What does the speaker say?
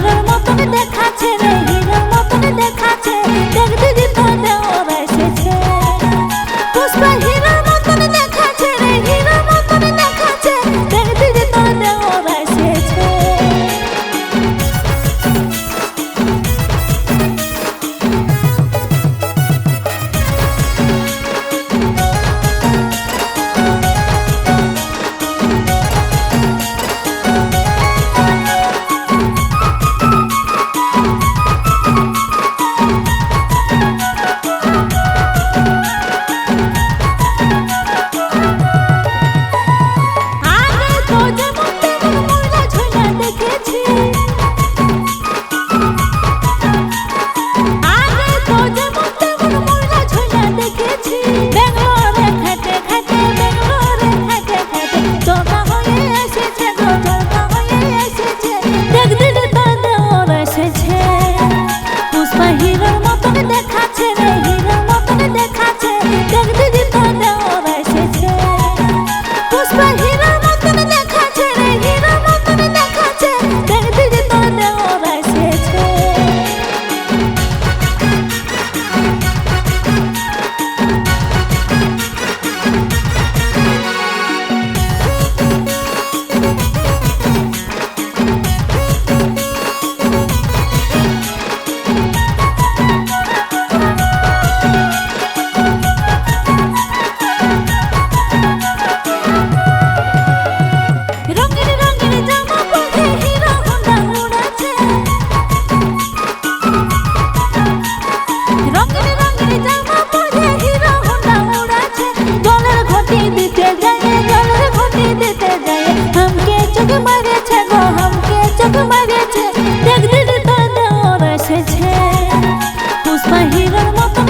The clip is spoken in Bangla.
হিরোর মতন দেখাচ্ছে রে হিরোর মতন দেখবি ওরা এসেছে। পুষ্পাহীরার মতন